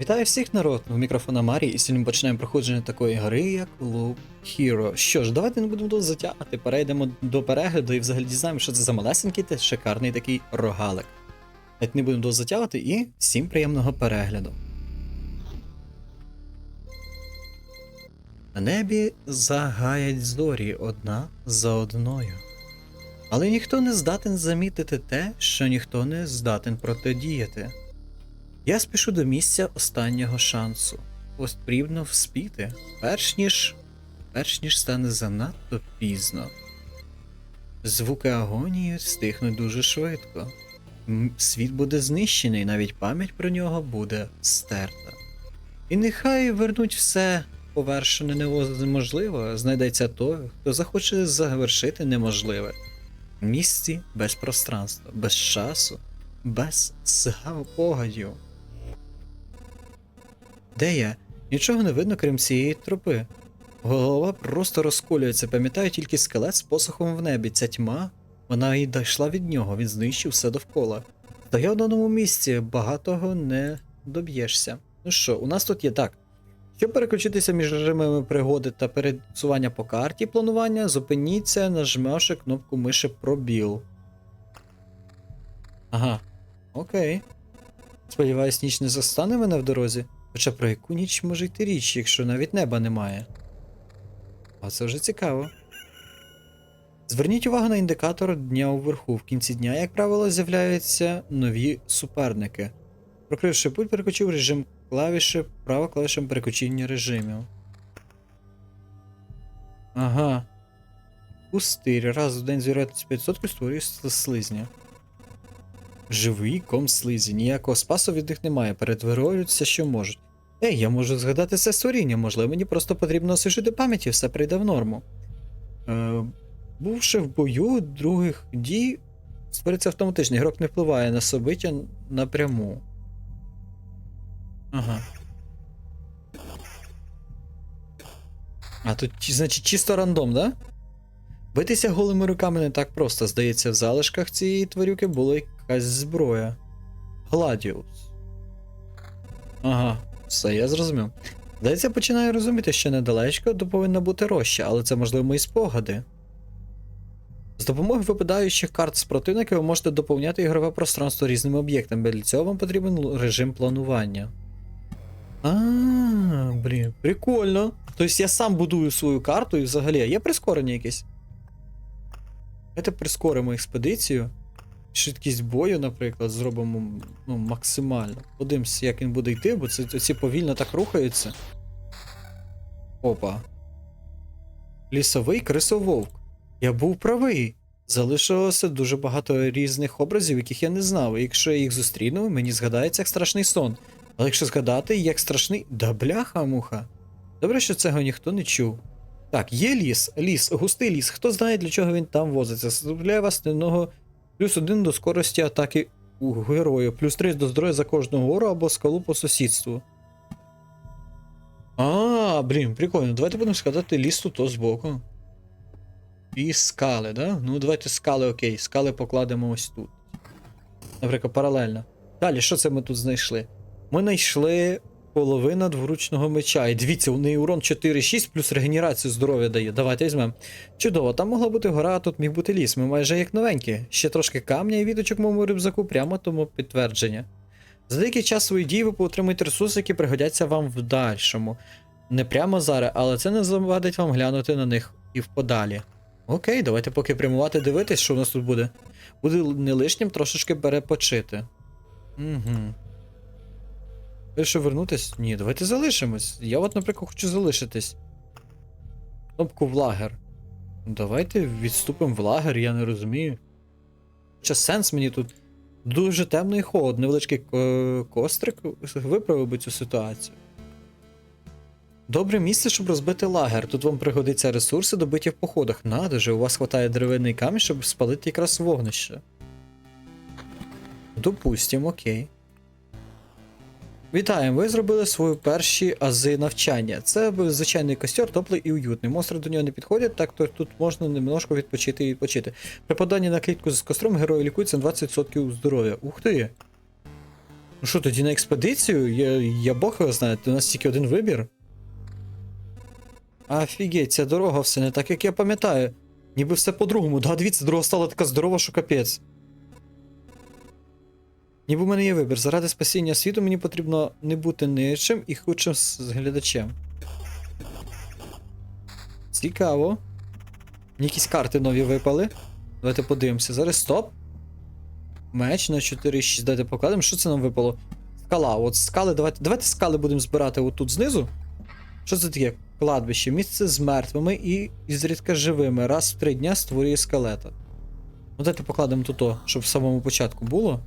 Вітаю всіх народ! У мікрофона Марій, і сьогодні починаємо проходження такої гри, як Loop Hero. Що ж, давайте не будемо тут затягати, перейдемо до перегляду і взагалі дізнаємо, що це за малесенький та шикарний такий рогалик. Навіть не будемо тут затягувати і всім приємного перегляду. На небі загаять зорі одна за одною. Але ніхто не здатен замітити те, що ніхто не здатен протидіяти. Я спішу до місця останнього шансу. Потрібно вспіти, перш ніж. перш ніж стане занадто пізно. Звуки агонії стихнуть дуже швидко. Світ буде знищений, навіть пам'ять про нього буде стерта. І нехай вернуть все повершене неможливо, знайдеться той, хто захоче завершити неможливе. Місці без пространства, без часу, без спогадів. Де я? Нічого не видно, крім цієї тропи. Голова просто розколюється, пам'ятаю тільки скелет з посохом в небі. Ця тьма, вона і дійшла від нього, він знищив все довкола. Та я в даному місці багатого не доб'єшся. Ну що, у нас тут є так. Щоб переключитися між режимами пригоди та пересування по карті планування, зупиніться, нажмавши кнопку миші пробіл. Ага, окей. Сподіваюсь, ніч не застане мене в дорозі. Хоча про яку ніч може йти річ, якщо навіть неба немає. А це вже цікаво. Зверніть увагу на індикатор дня уверху. В кінці дня, як правило, з'являються нові суперники. Прокривши путь, переключив режим клавіші, право клавішем переключення режимів. Ага. Пустирі. Раз в день з 5% створює слизня. Живий ком слизі, ніякого спасу від них немає, перетворюються, що можуть. Ей, я можу згадати це створіння, можливо, мені просто потрібно освіжити пам'ять і все прийде в норму. Е, бувши в бою других дій, створиться автоматично, ігрок не впливає на собиття напряму. Ага. А тут, значить, чисто рандом, да? Битися голими руками не так просто. Здається, в залишках цієї тварюки була якась зброя. Гладіус. Ага, все, я зрозумів. Здається, починаю розуміти, що недалечко то повинна бути роща, але це можливо мої спогади. З допомогою випадаючих карт з противника ви можете доповняти ігрове пространство різними об'єктами. Для цього вам потрібен режим планування. А, блін, прикольно. Тобто я сам будую свою карту і взагалі є прискорення якесь. Давайте прискоримо експедицію. Швидкість бою, наприклад, зробимо ну, максимально. Подивимось, як він буде йти, бо це ці повільно так рухаються. Опа. Лісовий крисововк. Я був правий. Залишилося дуже багато різних образів, яких я не знав. І якщо я їх зустріну, мені згадається як страшний сон. Але якщо згадати, як страшний. Да бляха-муха. Добре, що цього ніхто не чув. Так, є ліс, ліс, густий ліс. Хто знає, для чого він там возиться? Заставляє вас на нього плюс один до скорості атаки у герою, плюс 3 до здоров'я за кожну гору або скалу по сусідству. А, блін, прикольно. Давайте будемо складати ліс тут збоку. І скали, да? Ну, давайте скали, окей. Скали покладемо ось тут. Наприклад, паралельно. Далі, що це ми тут знайшли? Ми знайшли половина двуручного меча. І дивіться, у неї урон 4-6 плюс регенерацію здоров'я дає. Давайте візьмемо. Чудово, там могла бути гора, а тут міг бути ліс. Ми майже як новенькі. Ще трошки камня і віточок моєму рюкзаку, прямо тому підтвердження. За деякий час своїх дій ви отримуєте ресурси, які пригодяться вам в дальшому. Не прямо зараз, але це не завадить вам глянути на них і вподалі. Окей, давайте поки прямувати дивитись, що у нас тут буде. Буде не лишнім трошечки перепочити. Угу. Ви що вернутись? Ні, давайте залишимось. Я от, наприклад, хочу залишитись. Кнопку в лагер. Давайте відступимо в лагер, я не розумію. Чи сенс мені тут дуже темний холод, невеличкий кострик виправив би цю ситуацію. Добре місце, щоб розбити лагер. Тут вам пригодиться ресурси, добиті в походах. Надо же, у вас хватає деревинний камінь, щоб спалити якраз вогнище. Допустим, окей. Вітаємо, ви зробили свої перші ази навчання. Це звичайний костер, теплий і уютний. Монстри до нього не підходять, так то тут можна немножко відпочити і відпочити. При поданні на клітку з костром герої лікуються на 20% здоров'я. Ух ти! Ну що, тоді на експедицію? Я, я Бог його знає, у нас тільки один вибір. Офігеть, ця дорога все не так, як я пам'ятаю. Ніби все по-другому. Да, дивіться, дорога стала така здорова, що капець. Ніби в мене є вибір. Заради спасіння світу мені потрібно не бути нижчим і худшим глядачем. Цікаво. Якісь карти нові випали. Давайте подивимося. Зараз стоп. Меч на 4-6. Давайте покладемо. Що це нам випало? Скала. От скали, давайте. Давайте скали будемо збирати отут знизу. Що це таке? Кладбище. Місце з мертвими і зрідка живими. Раз в три дня створює скелета. Ну давайте покладемо тут, щоб в самому початку було.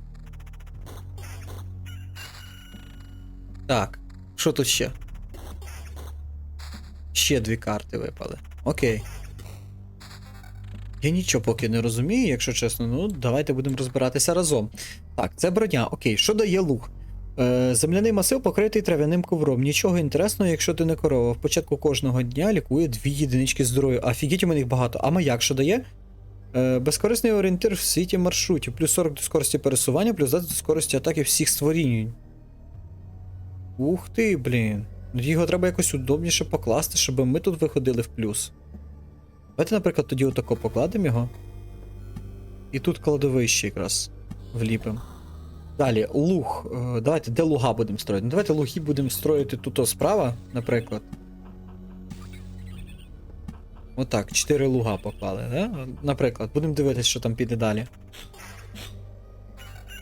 Так, що тут ще? Ще дві карти випали. Окей. Я нічого поки не розумію, якщо чесно. Ну, давайте будемо розбиратися разом. Так, це броня. Окей, що дає луг? Е, земляний масив покритий трав'яним ковром. Нічого інтересного, якщо ти не корова. В початку кожного дня лікує дві єдинички здоров'я. Офігеть, у мене їх багато. А маяк що дає? Е, безкорисний орієнтир в світі маршрутів. Плюс 40 до скорості пересування, плюс 20 до скорості атаки всіх створінь. Ух ти, блін. Ну, Його треба якось удобніше покласти, щоб ми тут виходили в плюс. Давайте, наприклад, тоді отако покладемо його. І тут кладовище якраз вліпимо. Далі, луг. Е, Давайте, де луга будемо строїти? Ну, давайте луги будемо строїти тут справа, наприклад. Отак, 4 луга поклали, да? Наприклад, будемо дивитися, що там піде далі.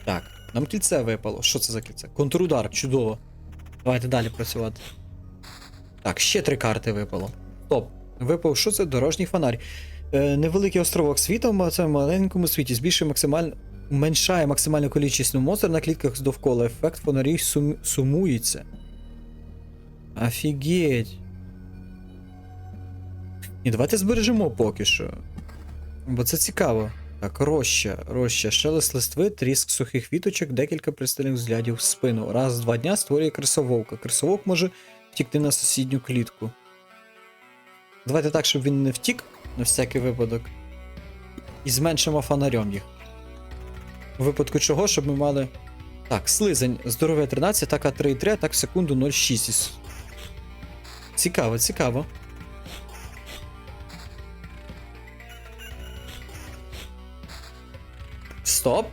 Так, нам кільце випало. Що це за кільце? Контрудар, чудово. Давайте далі працювати. Так, ще три карти випало. Стоп. Випав, що це? Дорожній фонарь. Е, невеликий островок світу в цьому маленькому світі збільшує максимально. Уменьшає максимальну кількість монстрів на клітках з довкола. Ефект фонарів сум... сумується. Офігеть. Ні, давайте збережемо поки що. Бо це цікаво. Так, роща, роща, шелест листви, тріск сухих віточок, декілька пристальних взглядів в спину. Раз в два дня створює крисововка. Крисовок може втікти на сусідню клітку. Давайте так, щоб він не втік на всякий випадок. І зменшимо фонарем їх. У випадку чого, щоб ми мали. Так, слизень. Здоров'я 13, атака 3,3, атак секунду 0,6. Цікаво, цікаво. Стоп.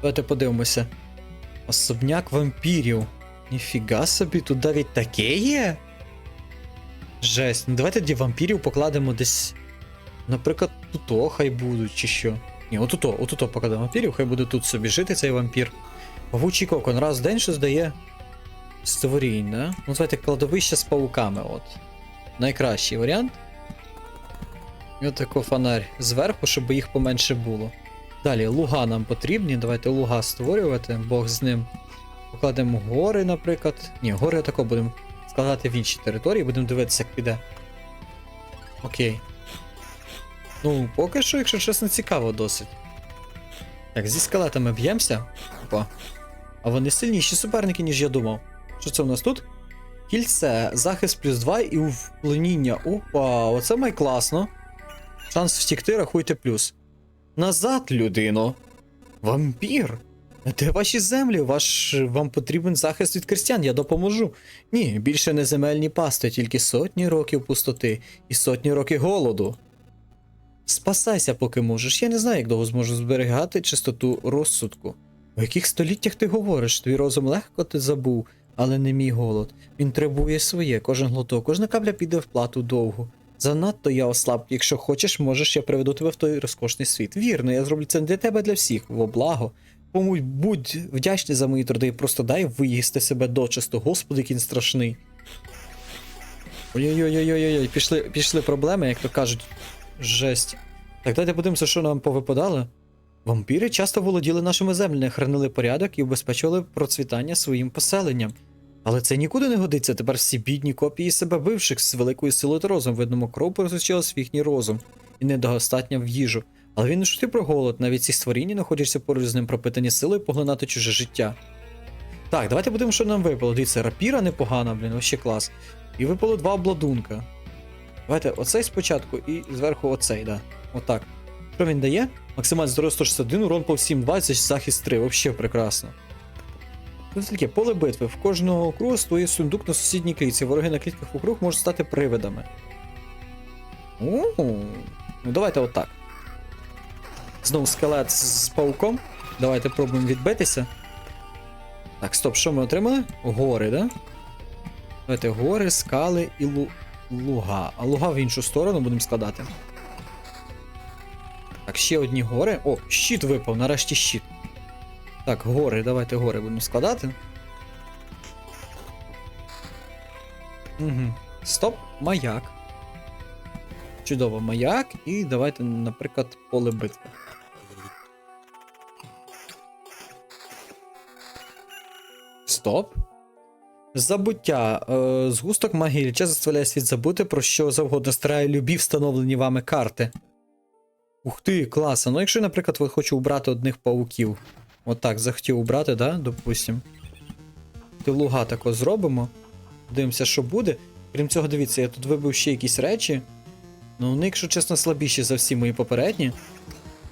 Давайте подивимося. Особняк вампірів. Ніфіга собі, тут навіть таке є? Жесть. Ну давайте тоді вампірів покладемо десь. Наприклад, туто хай будуть, чи що. Ні, отуто, отуто покладемо вампірів, хай буде тут собі жити цей вампір. Павучий кокон раз в день що здає створінь, да? Ну, давайте кладовище з пауками, от. Найкращий варіант. І отако фонарь зверху, щоб їх поменше було. Далі, луга нам потрібні. Давайте луга створювати, Бог з ним. Покладемо гори, наприклад. Ні, гори тако будемо складати в інші території, будемо дивитися, як піде. Окей. Ну, поки що, якщо чесно, цікаво досить. Так, зі скелетами б'ємося. Опа. А вони сильніші суперники, ніж я думав. Що це у нас тут? Кільце, захист плюс 2 і вклоніння. Опа, оце май класно. Шанс втікти, рахуйте плюс. Назад, людино. Вампір. Де ваші землі? Ваш вам потрібен захист від крестян, я допоможу. Ні, більше не земельні пасти, тільки сотні років пустоти і сотні років голоду. Спасайся, поки можеш. Я не знаю, як довго зможу зберігати чистоту розсудку. У яких століттях ти говориш? Твій розум легко ти забув, але не мій голод. Він требує своє, кожен глоток, кожна капля піде в плату довгу. Занадто я ослаб, якщо хочеш, можеш, я приведу тебе в той розкошний світ. Вірно, я зроблю це для тебе, для всіх, во благо. Тому будь вдячний за мої труди, просто дай виїсти себе дочисто. Господи, який страшний. Ой-ой-ой-ой-ой, пішли, пішли проблеми, як то кажуть. Жесть. Так давайте подивимося, що нам повипадало. Вампіри часто володіли нашими землями, хранили порядок і убезпечували процвітання своїм поселенням. Але це нікуди не годиться. Тепер всі бідні копії себе бивших з великою силою та розум. Видно, кров в їхній розум і недостатня в їжу. Але він не шутив про голод, навіть ці створіння знаходяться поруч з ним пропитані силою поглинати чуже життя. Так, давайте подивимося, що нам випало. Дивіться, рапіра непогана, блін, вообще клас. І випало два обладунка. Давайте оцей спочатку і зверху оцей, да. Отак. Що він дає? Максимальний здоров'я 161, урон по всім 20, захист 3. Вообще прекрасно. Тут поле битви. В кожного кругу стоїть сундук на сусідній клітці. Вороги на клітках округ можуть стати привидами. Ну давайте отак. Знову скелет з пауком. Давайте пробуємо відбитися. Так, стоп, що ми отримали? Гори, да? Давайте гори, скали і лу... луга. А луга в іншу сторону будемо складати. Так, ще одні гори. О, щит випав, нарешті щит. Так, гори, давайте гори будемо складати. Угу. Стоп, маяк. Чудово, маяк. І давайте, наприклад, поле битви. Стоп. Забуття. Е, згусток магії час заставляє світ забути про що завгодно старає любі встановлені вами карти. Ух ти, класно. Ну, якщо, наприклад, ви хочу убрати одних пауків. Отак, захотів убрати, да, допустим. Ти луга тако зробимо. Дивимося, що буде. Крім цього, дивіться, я тут вибив ще якісь речі. Ну, вони, якщо чесно, слабіші за всі мої попередні.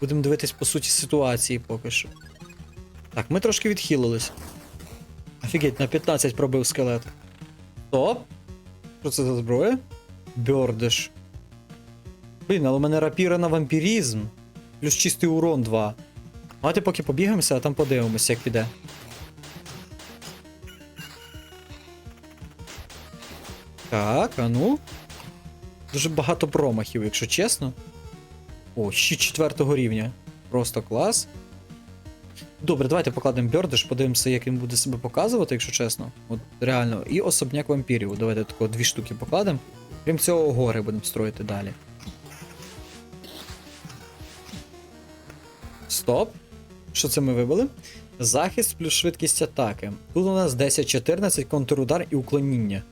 Будемо дивитись по суті ситуації поки що. Так, ми трошки відхилились. Офігеть, на 15 пробив скелет. Стоп. Що це за зброя? Бьордиш. Блін, але у мене рапіра на вампірізм. Плюс чистий урон 2. Давайте поки побігаємося, а там подивимося, як піде. Так, а ну. Дуже багато промахів, якщо чесно. О, ще четвертого рівня. Просто клас. Добре, давайте покладемо Бьордиш, подивимося, як він буде себе показувати, якщо чесно. От реально. І особняк вампірів. Давайте тако дві штуки покладемо. Крім цього, гори будемо строїти далі. Стоп. Що це ми вибили? Захист плюс швидкість атаки. Тут у нас 10-14, контрудар і уклоніння.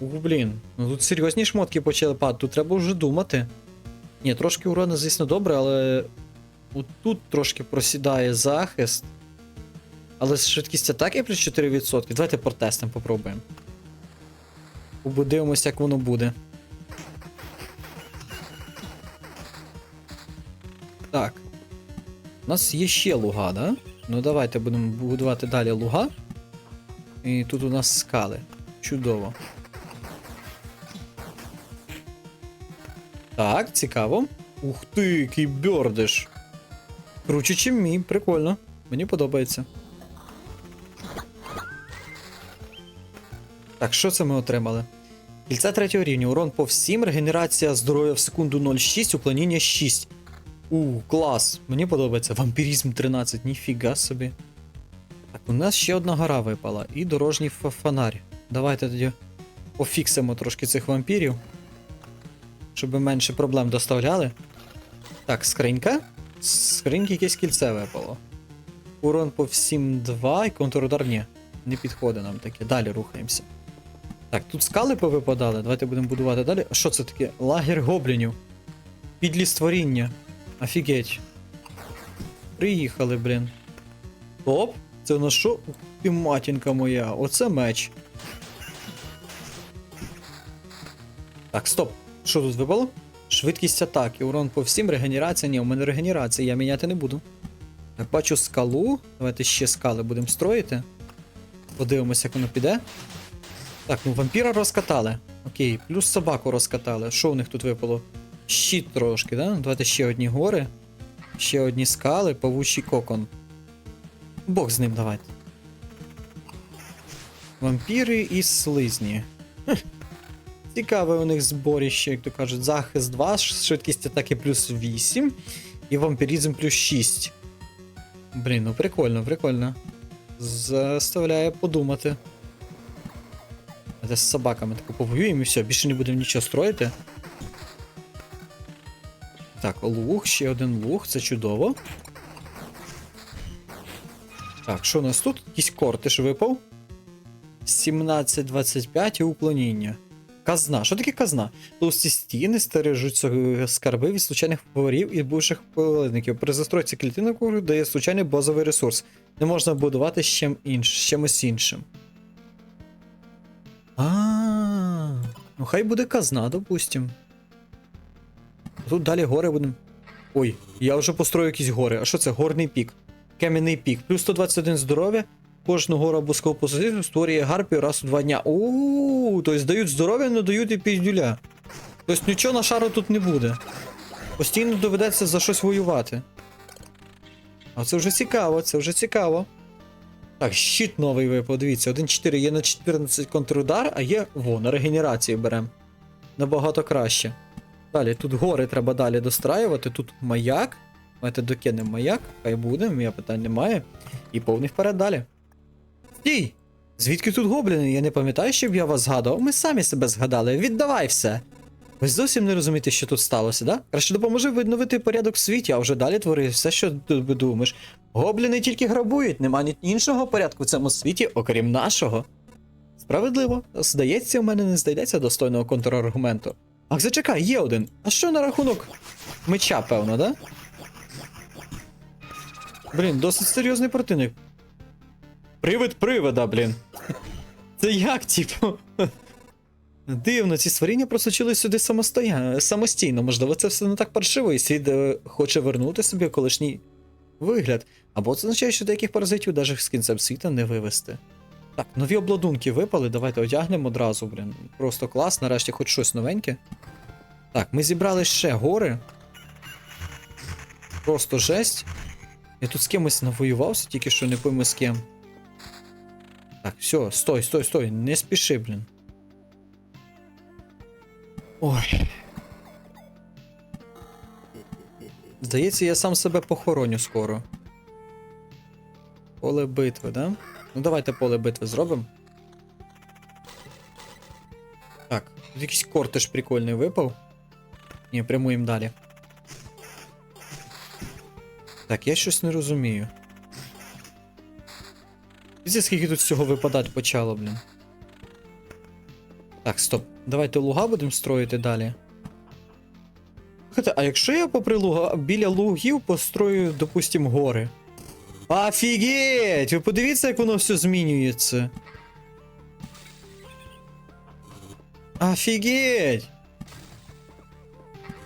Ух, блін. Ну тут серйозні шмотки почали падати, тут треба вже думати. Ні, трошки урона, звісно, добре, але. Тут трошки просідає захист. Але швидкість атаки плюс 4%. Давайте протестимо, попробуємо. Подивимося, як воно буде. Так. У нас є ще луга, да? Ну давайте будемо будувати далі луга. І тут у нас скали. Чудово. Так, цікаво. Ух ти, який бьордиш. Круче, чим мій, прикольно. Мені подобається. Так, що це ми отримали? Кільце третього рівня, урон по всім, регенерація здоров'я в секунду 0,6, уклоніння 6. У, клас. Мені подобається. Вампірізм 13, ніфіга собі. Так, у нас ще одна гора випала. І дорожній фонарь. Давайте тоді пофіксимо трошки цих вампірів. Щоб менше проблем доставляли. Так, скринька. Скриньки якесь кільце випало. Урон по всім 2 і контрудар ні. Не підходить нам таке. Далі рухаємося. Так, тут скали повипадали. Давайте будемо будувати далі. А що це таке? Лагер гоблінів. Підлі створіння. Офігеть. Приїхали, блін. Топ. Це на що? Ух матінка моя. Оце меч. Так, стоп. Що тут випало? Швидкість атаки, урон по всім, регенерація. Ні, у мене регенерація, я міняти не буду. Так, бачу скалу. Давайте ще скали будемо строїти. Подивимося, як воно піде. Так, ну вампіра розкатали. Окей, плюс собаку розкатали. Що у них тут випало? Щит трошки, да? Давайте ще одні гори. Ще одні скали, павучий кокон. Бог з ним давайте. Вампіри і слизні. Хех. Цікаве у них зборіще, як то кажуть, захист 2, швидкість атаки плюс 8 і вампіризм плюс 6. Блін, ну прикольно, прикольно. Заставляє подумати. Де з собаками тако повоюємо і все, більше не будемо нічого строїти. Так, луг, ще один луг, це чудово. Так, що у нас тут? Якийсь кортиш випав. 17-25 і уклоніння. Казна. Що таке казна? Толсті стіни стережуть скарби від случайних поварів і бувших половників. При застройці клітинок дає случайний базовий ресурс. Не можна будувати з чим інш, з чимось іншим. А, ну хай буде казна, допустим. Тут далі гори будемо. Ой, я вже построю якісь гори. А що це? Горний пік. Кам'яний пік. Плюс 121 здоров'я. кожну гору або скал створює гарпію раз у два дня. Ууу, тобто дають здоров'я, не дають і піздюля. Тобто нічого на шару тут не буде. Постійно доведеться за щось воювати. А це вже цікаво, це вже цікаво. Так, щит новий випав, дивіться, 1.4 є на 14 контрудар, а є во, на регенерацію беремо. Набагато краще. Далі, тут гори треба далі достраювати, тут маяк. Давайте докинемо маяк, хай буде, я питань немає. І повний вперед далі. Стій! Звідки тут гобліни? Я не пам'ятаю, щоб я вас згадував. Ми самі себе згадали. Віддавай все. Ви зовсім не розумієте, що тут сталося, да? Краще допоможи відновити порядок в світі, а вже далі твори все, що ти думаєш. Гобліни тільки грабують, нема ні іншого порядку в цьому світі, окрім нашого. Справедливо, здається, у мене не знайдеться достойного контраргументу. Ах, зачекай, є один. А що на рахунок меча, певно, да? Блін, досить серйозний противник. Привид привида, блін. Це як, типу? Дивно, ці створіння просочили сюди самостоя... самостійно. Можливо, це все не так паршиво, і світ е, хоче вернути собі колишній вигляд. Або це означає, що деяких паразитів навіть з кінцем світа не вивести. Так, нові обладунки випали, давайте одягнемо одразу, блін. Просто клас, нарешті хоч щось новеньке. Так, ми зібрали ще гори. Просто жесть. Я тут з кимось навоювався, тільки що не пойму з ким. Так, все, стой, стой, стой, не спіши, блін. Ой. Здається, я сам себе похороню скоро. Поле битви, да? Ну давайте поле битви зробимо. Так, тут якийсь кортеж прикольний випав. Ні, прямуємо далі. Так, я щось не розумію. Дивіться, скільки тут всього випадати почало, блін. Так, стоп. Давайте луга будемо строїти далі. А якщо я попри луга біля лугів построю, допустим, гори. Офігеть! Ви подивіться, як воно все змінюється. Офігеть!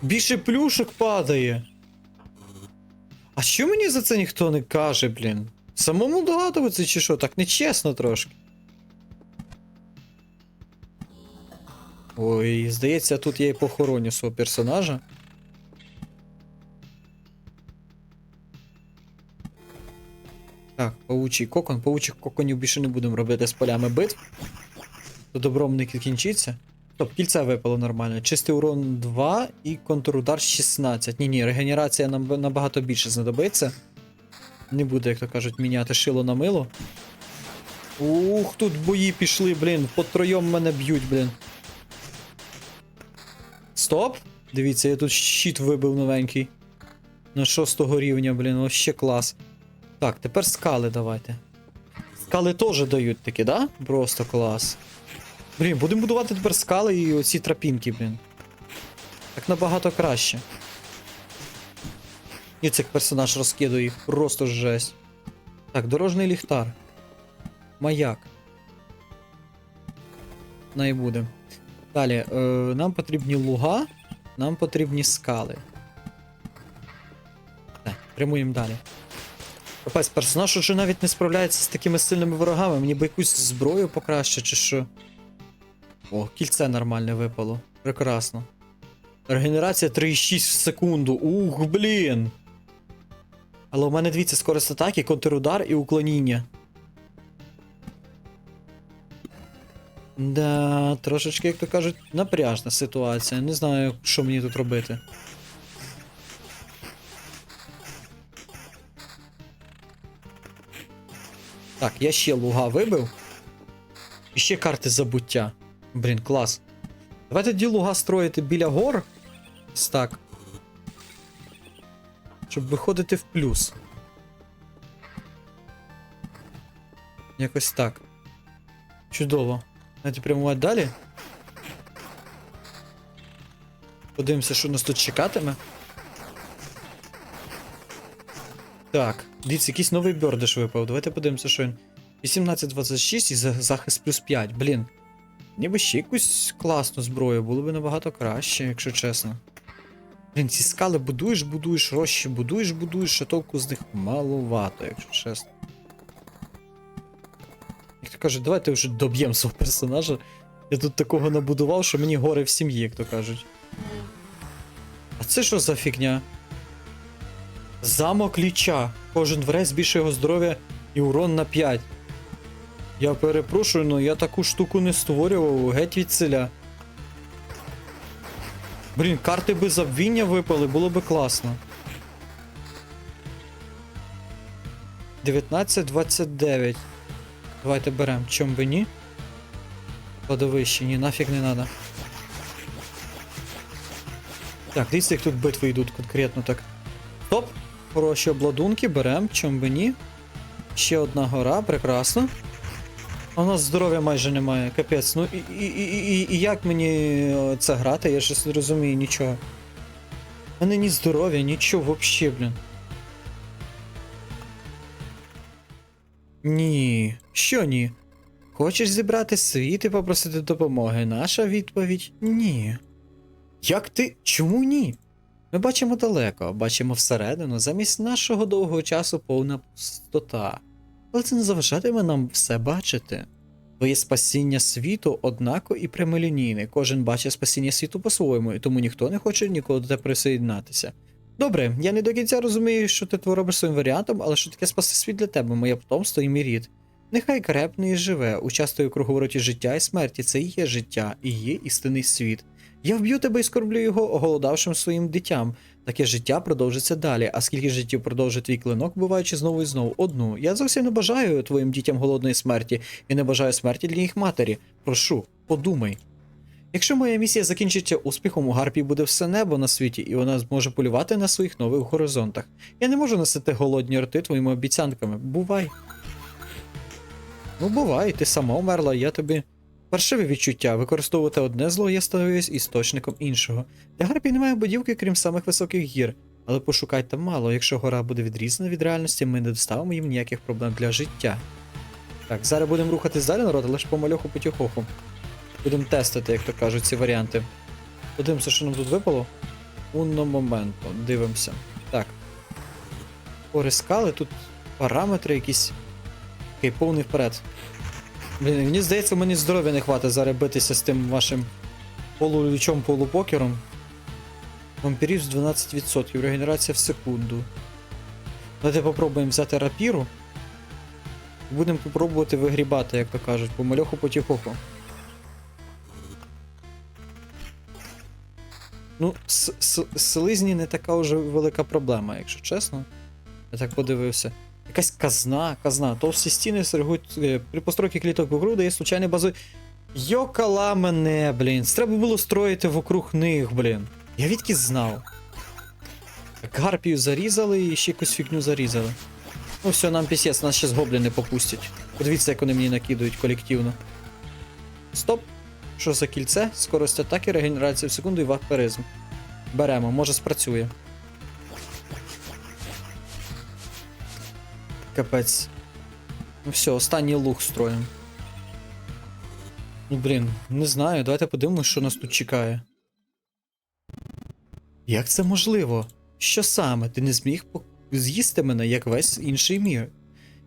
Більше плюшок падає. А що мені за це ніхто не каже, блін? Самому догадуватися чи що? Так нечесно трошки. Ой, здається, тут я і похороню свого персонажа. Паучий кокон. Паучих коконів більше не будемо робити з полями битв. То добром не кінчиться. Стоп, кільце випало нормально. Чистий урон 2 і контрудар 16. Ні, ні, регенерація нам набагато більше знадобиться. Не буде, як то кажуть, міняти шило на мило. Ух, тут бої пішли, блін. По троєм мене б'ють, блін. Стоп! Дивіться, я тут щит вибив новенький. На шостого рівня, блін, вообще клас. Так, тепер скали давайте. Скали теж дають такі, да? Просто клас. Блін, будемо будувати тепер скали і оці тропінки, блін. Так набагато краще. І цей персонаж розкидує їх, просто жесть. Так, дорожній ліхтар. Маяк. Най буде. Далі, е, нам потрібні луга, нам потрібні скали. Так, прямуємо далі. Капець, персонаж уже навіть не справляється з такими сильними ворогами, мені би якусь зброю покраще, чи що. О, кільце нормальне випало. Прекрасно. Регенерація 3,6 в секунду. Ух, блін. Але у мене дивіться, скорость атаки, контрудар і уклоніння. Да, трошечки, як то кажуть, напряжна ситуація. Не знаю, що мені тут робити. Так, я ще луга вибив. І ще карти забуття. Блін, клас. Давайте тоді луга строїти біля гор. Так. Щоб виходити в плюс. Якось так. Чудово. Давайте прямувати далі. Подивимося, що нас тут чекатиме. Так, дивіться, якийсь новий бьордиш випав. Давайте подивимося, що він. 18-26 і захист плюс 5. Блін. Ніби ще якусь класну зброю, було б набагато краще, якщо чесно. Блін, ці скали будуєш, будуєш, рощі будуєш, будуєш, а толку з них маловато, якщо чесно. Як то кажуть, давайте вже доб'ємо свого персонажа. Я тут такого набудував, що мені горе в сім'ї, як то кажуть. А це що за фігня? Замок ліча. Кожен врез збільшує його здоров'я і урон на 5. Я перепрошую, але я таку штуку не створював, геть від селя. Блін, карти би забвіння випали, було би класно. 19-29. Давайте беремо. Чом би ні? Кладовище, ні, нафіг не надо. Так, дивіться, як тут битви йдуть конкретно так. Топ. Хороші обладунки, беремо, чом би ні. Ще одна гора, прекрасно. У нас здоров'я майже немає, капець. Ну і, і, і, і, як мені е, це грати? Я щось розумію нічого. У мене ні здоров'я, нічого вообще, блін. Ні. Що ні? Хочеш зібрати світ і попросити допомоги? Наша відповідь ні. Як ти? Чому ні? Ми бачимо далеко, бачимо всередину, замість нашого довгого часу повна пустота. Але це не заважатиме нам все бачити. Твоє спасіння світу однако і прямолінійне. Кожен бачить спасіння світу по-своєму, і тому ніхто не хоче ніколи до тебе присоєднатися. Добре, я не до кінця розумію, що ти робиш своїм варіантом, але що таке спасти світ для тебе, моє потомство і мій рід. Нехай крепне і живе, участвує у круговороті життя і смерті, це і є життя, і є істинний світ. Я вб'ю тебе і скорблю його оголодавшим своїм дитям. Таке життя продовжиться далі, а скільки життів продовжить твій клинок, буваючи знову і знову одну. Я зовсім не бажаю твоїм дітям голодної смерті і не бажаю смерті для їх матері. Прошу, подумай. Якщо моя місія закінчиться успіхом, у Гарпії буде все небо на світі, і вона зможе полювати на своїх нових горизонтах. Я не можу носити голодні рти твоїми обіцянками. Бувай. Ну, бувай, ти сама умерла, я тобі. Паршиве відчуття використовувати одне зло я ставлюсь істочником іншого. Для Гарпії немає будівки, крім самих високих гір, але пошукай там мало. Якщо гора буде відрізана від реальності, ми не доставимо їм ніяких проблем для життя. Так, зараз будемо рухатись далі, народ, але ж помальоху потюхоху. Будемо тестити, як то кажуть, ці варіанти. Подивимося, що нам тут випало. Унно моменто. Дивимося. Так. Порискали, тут параметри якісь. Окей, повний вперед. Мені здається, мені здоров'я не хватить зараз битися з тим вашим полулючом полупокером. Вампірів з 12%, регенерація в секунду. Давайте попробуємо взяти рапіру. Будемо попробувати вигрібати, як то кажуть, по мальоху потіхоху. Ну, с- с- слизні не така вже велика проблема, якщо чесно. Я так подивився. Якась казна, казна. Товсті стіни сергують е, при постройці кліток вокруг дає случайний базовий. Йокала мене, блін. Треба було строїти вокруг них, блін. Я відки знав. Гарпію зарізали і ще якусь фігню зарізали. Ну все, нам пісець, нас щас гобліни попустять. Подивіться, як вони мені накидують колективно. Стоп. Що за кільце? Скорость атаки, регенерація в секунду і вампиризм. Беремо, може спрацює. Капець. Ну все, останній лук строїмо. Ну блін, не знаю, давайте подивимось, що нас тут чекає. Як це можливо? Що саме? Ти не зміг з'їсти мене, як весь інший мір?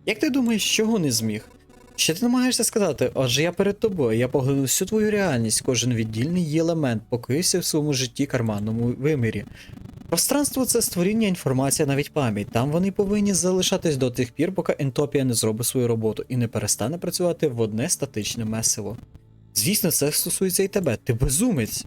Як ти думаєш, чого не зміг? Що ти намагаєшся сказати? Адже я перед тобою, я поглинув всю твою реальність, кожен віддільний її елемент покоївся в своєму житті карманному вимірі. Пространство це створіння інформація, навіть пам'ять. Там вони повинні залишатись до тих пір, поки ентопія не зробить свою роботу і не перестане працювати в одне статичне месиво. Звісно, це стосується і тебе, ти безумець.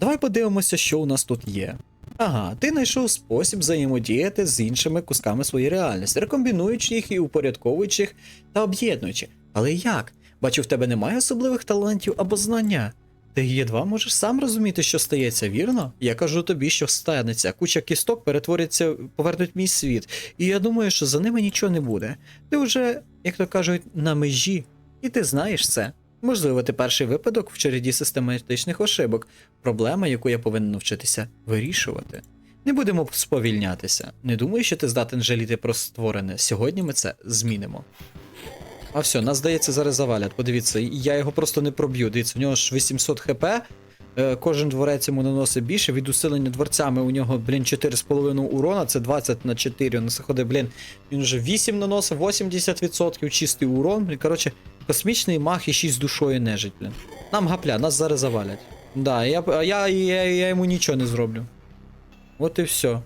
Давай подивимося, що у нас тут є. Ага, ти знайшов спосіб взаємодіяти з іншими кусками своєї реальності, рекомбінуючи їх і упорядковуючи їх та об'єднуючи. Але як? Бачу, в тебе немає особливих талантів або знання. Ти єдва можеш сам розуміти, що стається, вірно? Я кажу тобі, що станеться. Куча кісток перетвориться, повернуть мій світ, і я думаю, що за ними нічого не буде. Ти вже, як то кажуть, на межі, і ти знаєш це. Можливо, ти перший випадок в череді систематичних ошибок, проблема, яку я повинен навчитися вирішувати. Не будемо сповільнятися. Не думаю, що ти здатен жаліти про створене. Сьогодні ми це змінимо. А все, нас здається, зараз завалять. Подивіться, я його просто не проб'ю. Дивіться, у нього ж 800 хп. Е, Кожен дворець йому наносить більше. Від усилення дворцями у нього, блін, 4,5 урона, це 20 на 4. У нас ходить, блін, він вже 8 наносив, 80% чистий урон. Блін, коротше, Космічний мах і 6 душою нежить, блін. Нам гапля, нас зараз завалять. Да, я, я, я, я йому нічого не зроблю. От і все.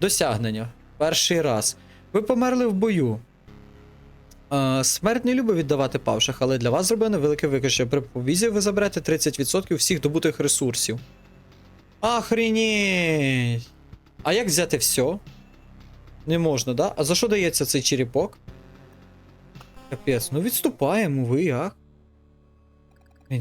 Досягнення. Перший раз. Ви померли в бою. Е, смерть не любить віддавати павших, але для вас зроблено велике викрище. При повізі ви заберете 30% всіх добутих ресурсів. Охренеть! А як взяти все? Не можна, да? А за що дається цей черепок? Капець, ну відступаємо, ви як?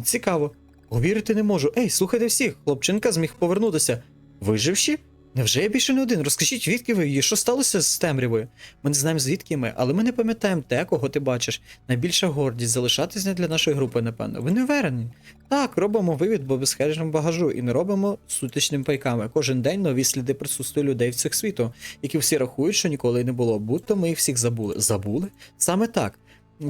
Цікаво. Повірити не можу. Ей, слухайте всіх, хлопчинка зміг повернутися. Виживші? Невже я більше не один? Розкажіть, звідки ви і що сталося з темрявою? Ми не знаємо, звідки ми, але ми не пам'ятаємо те, кого ти бачиш. Найбільша гордість залишатися для нашої групи, напевно. Ви не вверені. Так, робимо вивід по безхережному багажу і не робимо сутичним пайками. Кожен день нові сліди присутствия людей в цих світу, які всі рахують, що ніколи не було, будто ми їх всіх забули. Забули? Саме так. Е,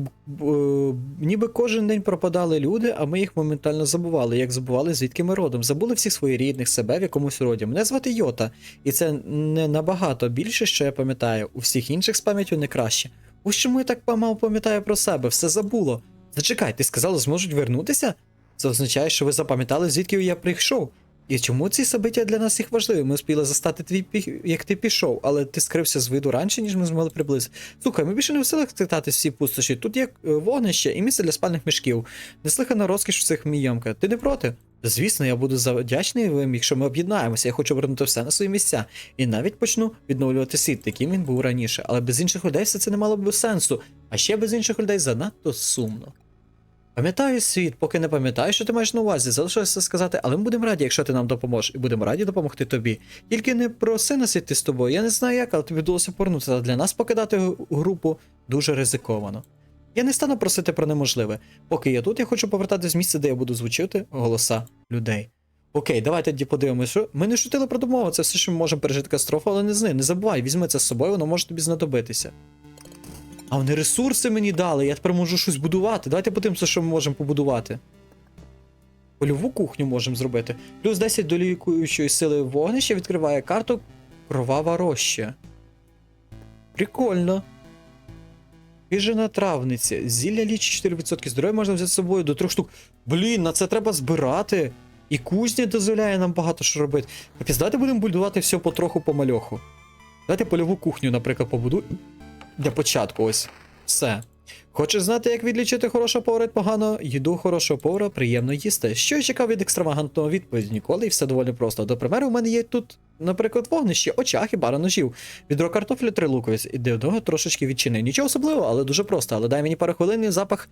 Ніби кожен день пропадали люди, а ми їх моментально забували, як забували, звідки ми родом. Забули всіх своїх рідних, себе в якомусь роді. Мене звати Йота, і це не набагато більше, що я пам'ятаю. У всіх інших з пам'яттю не краще. Ось чому я так мало пам'ятаю про себе, все забуло. Зачекай, ти сказала, зможуть вернутися? Це означає, що ви запам'ятали, звідки я прийшов. І чому ці собиття для нас їх важливі? Ми спіли застати твій як ти пішов, але ти скрився з виду раніше, ніж ми змогли приблизити. Слухай, ми більше не в силах стикати всі пустоші. Тут є е, вогнище і місце для спальних мішків. Неслихана розкіш у цих мійомка. Ти не проти? Звісно, я буду завдячний вам, якщо ми об'єднаємося. Я хочу вернути все на свої місця. І навіть почну відновлювати світ, яким він був раніше. Але без інших людей все це не мало б сенсу. А ще без інших людей занадто сумно. Пам'ятаю світ, поки не пам'ятаю, що ти маєш на увазі. Залишилося сказати, але ми будемо раді, якщо ти нам допоможеш, і будемо раді допомогти тобі. Тільки не проси нас йти з тобою. Я не знаю як, але тобі вдалося повернутися. А для нас покидати групу дуже ризиковано. Я не стану просити про неможливе. Поки я тут, я хочу повертатись з місця, де я буду звучити голоса людей. Окей, давайте тоді подивимося. Ми не шутили про домову, це все, що ми можемо пережити катастрофу, але не з Не забувай, візьми це з собою, воно може тобі знадобитися. А вони ресурси мені дали, я тепер можу щось будувати. Давайте подивимося, що ми можемо побудувати. Польову кухню можемо зробити. Плюс 10 до лікуючої сили вогнища відкриває карту Кровава роща. Прикольно. Хижина травниця. Зілля лічить 4% здоров'я можна взяти з собою до трьох штук. Блін, на це треба збирати. І кузня дозволяє нам багато що робити. Капець, давайте будемо будувати все потроху помальоху. Давайте польову кухню, наприклад, побудуємо. Для початку, ось. Все. Хочеш знати, як відлічити хорошого повара від поганого? Їду хорошого повара приємно їсти. Що я чекав від екстравагантного відповіді? Ніколи і все доволі просто. До примеру, у мене є тут, наприклад, вогнище, очах і пара ножів. Відро картофля три луковиць, і до трошечки відчини. Нічого особливого, але дуже просто. Але дай мені пару хвилин і запах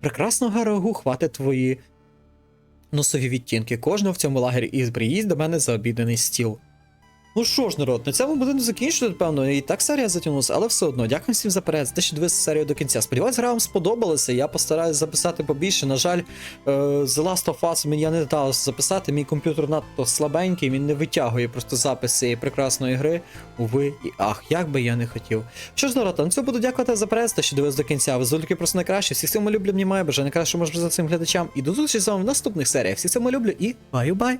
прекрасного рагу хватить твої носові відтінки. Кожного в цьому лагері і приїзд до мене за обіданий стіл. Ну що ж, народ, на цьому будемо закінчувати, певно. І так серія затягнулася, але все одно. Дякую всім за перегляд, те, що дивилися серію до кінця. Сподіваюсь, гра вам сподобалася. Я постараюсь записати побільше. На жаль, е, The Last of Us мені не вдалося записати. Мій комп'ютер надто слабенький, він не витягує просто запис цієї прекрасної гри. Уви і ах, як би я не хотів. Що ж, народ, на цьому буду дякувати за перегляд, те, що дивились до кінця. Ви звольки просто найкраще. Всіх цим люблю, обнімаю, бажаю найкраще може за цим глядачам. І до зустрічі з вами в наступних серіях. Всіх цим люблю і баю-бай!